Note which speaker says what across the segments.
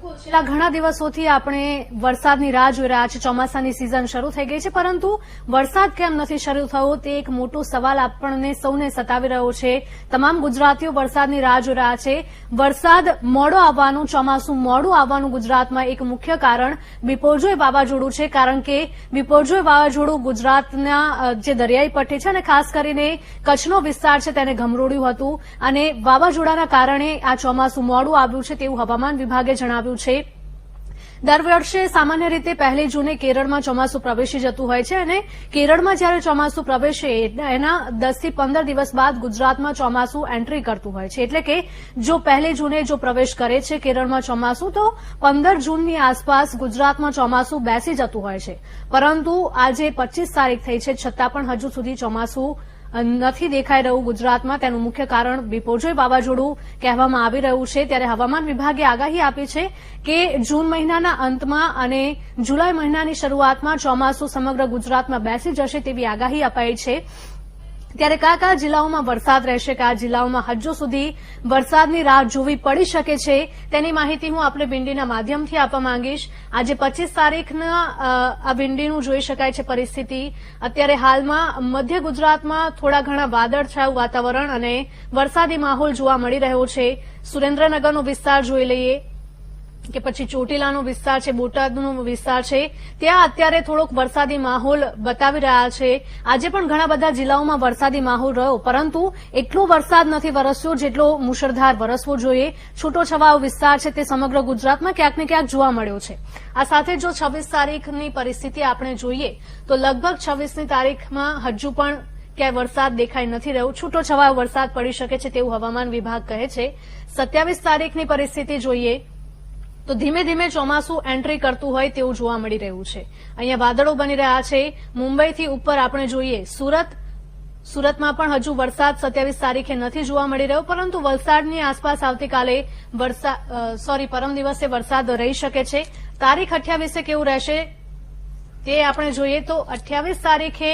Speaker 1: છેલ્લા ઘણા દિવસોથી આપણે વરસાદની રાહ જોઈ રહ્યા છીએ. ચોમાસાની સિઝન શરૂ થઈ ગઈ છે, પરંતુ વરસાદ કેમ નથી શરૂ થયો તે એક મોટો સવાલ આપણને સૌને સતાવી રહ્યો છે. તમામ ગુજરાતીઓ વરસાદની રાહ જોઈ રહ્યા છે. વરસાદ મોડો આવવાનું, ચોમાસું મોડું આવવાનું ગુજરાતમાં એક મુખ્ય કારણ બિપોરજોય વાવાઝોડું છે, કારણ કે બિપોરજોય વાવાઝોડું ગુજરાતના જે દરિયાઈ પટ્ટી છે અને ખાસ કરીને કચ્છનો વિસ્તાર છે તેને ગમરોડ્યું હતું. અને વાવાઝોડાના કારણે આ ચોમાસું મોડું આવ્યું છે તેવું હવામાન વિભાગે જણાવ્યું છે. દર વર્ષે સામાન્ય રીતે પહેલી જૂને કેરળમાં ચોમાસું પ્રવેશી જતું હોય છે અને કેરળમાં જ્યારે ચોમાસું પ્રવેશે, એના દસથી પંદર દિવસ બાદ ગુજરાતમાં ચોમાસું એન્ટ્રી કરતું હોય છે. એટલે કે જો પહેલી જૂને જો પ્રવેશ કરે છે કેરળમાં ચોમાસું, તો પંદર જૂનની આસપાસ ગુજરાતમાં ચોમાસું બેસી જતું હોય છે. પરંતુ આજે પચીસ તારીખ થઈ છે, છતાં પણ હજુ સુધી ચોમાસું નથી દેખાઈ રહ્યું ગુજરાતમાં. તેનું મુખ્ય કારણ બિપોરજોય વાવાઝોડું કહેવામાં આવી રહ્યું છે. ત્યારે હવામાન વિભાગે આગાહી આપી છે કે જૂન મહિનાના અંતમાં અને જુલાઈ મહિનાની શરૂઆતમાં ચોમાસું સમગ્ર ગુજરાતમાં બેસી જશે તેવી આગાહી અપાઈ છે. ત્યારે કયા કયા જિલ્લાઓમાં વરસાદ રહેશે, કયા જિલ્લાઓમાં હજુ સુધી વરસાદની રાહ જોવી પડી શકે છે, તેની માહિતી હું આપણે વિંડીના માધ્યમથી આપવા માંગીશ. આજે પચીસ તારીખના આ વિંડીનું જોઈ શકાય છે પરિસ્થિતિ. અત્યારે હાલમાં મધ્ય ગુજરાતમાં થોડા ઘણા વાદળછાયું વાતાવરણ અને વરસાદી માહોલ જોવા મળી રહ્યો છે. સુરેન્દ્રનગરનો વિસ્તાર જોઈ લઈએ. કે પછી ચોટીલાનો વિસ્તાર છે, બોટાદનો વિસ્તાર છે, ત્યાં અત્યારે થોડોક વરસાદી માહોલ બતાવી રહ્યા છે. આજે પણ ઘણા બધા જિલ્લાઓમાં વરસાદી માહોલ રહ્યો, પરંતુ એટલો વરસાદ નથી વરસ્યો જેટલો મુશળધાર વરસવો જોઈએ. છૂટોછવાયો વિસ્તાર છે તે સમગ્ર ગુજરાતમાં ક્યાંક ને ક્યાંક જોવા મળ્યો છે. આ સાથે જો છવ્વીસ તારીખની પરિસ્થિતિ આપણે જોઈએ, તો લગભગ છવ્વીસની તારીખમાં હજુ પણ ક્યાંય વરસાદ દેખાઈ નથી રહ્યો. છૂટો છવાયો વરસાદ પડી શકે છે તેવું હવામાન વિભાગ કહે છે. સત્યાવીસ તારીખની પરિસ્થિતિ જોઈએ તો ધીમે ધીમે ચોમાસું એન્ટ્રી કરતું હોય તેવું જોવા મળી રહ્યું છે. અહીંયા વાદળો બની રહ્યા છે. મુંબઈથી ઉપર આપણે જોઈએ, સુરત. સુરતમાં પણ હજુ વરસાદ સત્યાવીસ તારીખે નથી જોવા મળી રહ્યો, પરંતુ વલસાડની આસપાસ આવતીકાલે વરસાદ સોરી પરમ દિવસે વરસાદ રહી શકે છે. તારીખ અઠ્યાવીસે કેવું રહેશે તે આપણે જોઈએ તો અઠ્યાવીસ તારીખે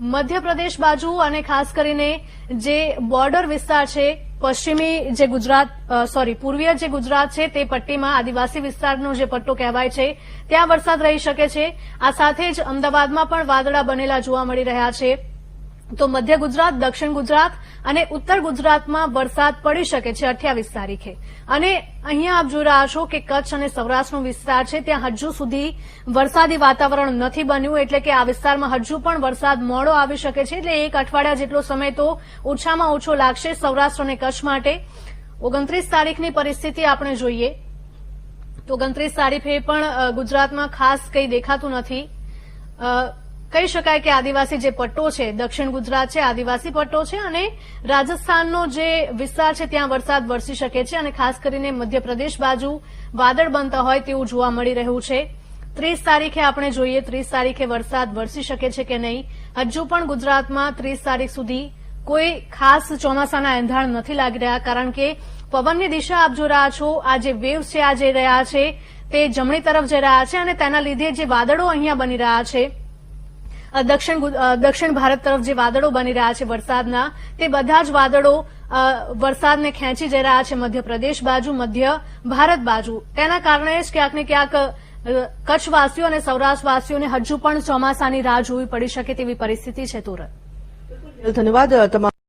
Speaker 1: મધ્યપ્રદેશ બાજુ અને ખાસ કરીને જે બોર્ડર વિસ્તાર છે, પશ્ચિમી જે ગુજરાત સોરી પૂર્વીય જે ગુજરાત છે, તે પટ્ટીમાં આદિવાસી વિસ્તારનો જે પટ્ટો કહેવાય છે, ત્યાં વરસાદ રહી શકે છે. આ સાથે જ અમદાવાદમાં પણ વાદળા બનેલા જોવા મળી રહ્યા છે. તો મધ્ય ગુજરાત, દક્ષિણ ગુજરાત અને ઉત્તર ગુજરાતમાં વરસાદ પડી શકે છે અઠ્યાવીસ તારીખે. અને અહીંયા આપ જોઈ રહ્યા છો કે કચ્છ અને સૌરાષ્ટ્રનો વિસ્તાર છે, ત્યાં હજુ સુધી વરસાદી વાતાવરણ નથી બન્યું, એટલે કે આ વિસ્તારમાં હજુ પણ વરસાદ મોડો આવી શકે છે, એટલે એક અઠવાડિયા જેટલો સમય તો ઓછામાં ઓછો લાગશે સૌરાષ્ટ્ર અને કચ્છ માટે. ઓગણત્રીસ તારીખની પરિસ્થિતિ આપણે જોઈએ. તો ઓગણત્રીસ તારીખે પણ ગુજરાતમાં ખાસ કંઈ દેખાતું નથી. કહી શકાય કે આદિવાસી જે પટ્ટો છે, દક્ષિણ ગુજરાત છે, આદિવાસી પટ્ટો છે અને રાજસ્થાનનો જે વિસ્તાર છે, ત્યાં વરસાદ વરસી શકે છે અને ખાસ કરીને મધ્યપ્રદેશ બાજુ વાદળ બનતા હોય તેવું જોવા મળી રહ્યું છે. ત્રીસ તારીખે આપણે જોઈએ, ત્રીસ તારીખે વરસાદ વરસી શકે છે કે નહીં? હજુ પણ ગુજરાતમાં ત્રીસ તારીખ સુધી કોઈ ખાસ ચોમાસાના એંધાણ નથી લાગી રહ્યા, કારણ કે પવનની દિશા આપ જો રહ્યા છો, આ જે વેવ્સ છે, આ જઈ રહ્યા છે, તે જમણી તરફ જઈ રહ્યા છે અને તેના લીધે જે વાદળો અહીંયા બની રહ્યા છે દક્ષિણ દક્ષિણ ભારત તરફ જે વાદળો બની રહ્યા છે વરસાદના, તે બધા જ વાદળો વરસાદને ખેંચી જઈ રહ્યા છે મધ્યપ્રદેશ બાજુ, મધ્ય ભારત બાજુ. તેના કારણે જ ક્યાંક ને ક્યાંક કચ્છવાસીઓ અને સૌરાષ્ટ્રવાસીઓને હજુ પણ ચોમાસાની રાહ જોવી પડી શકે તેવી પરિસ્થિતિ છે, તુરંત.
Speaker 2: ધન્યવાદ તમામ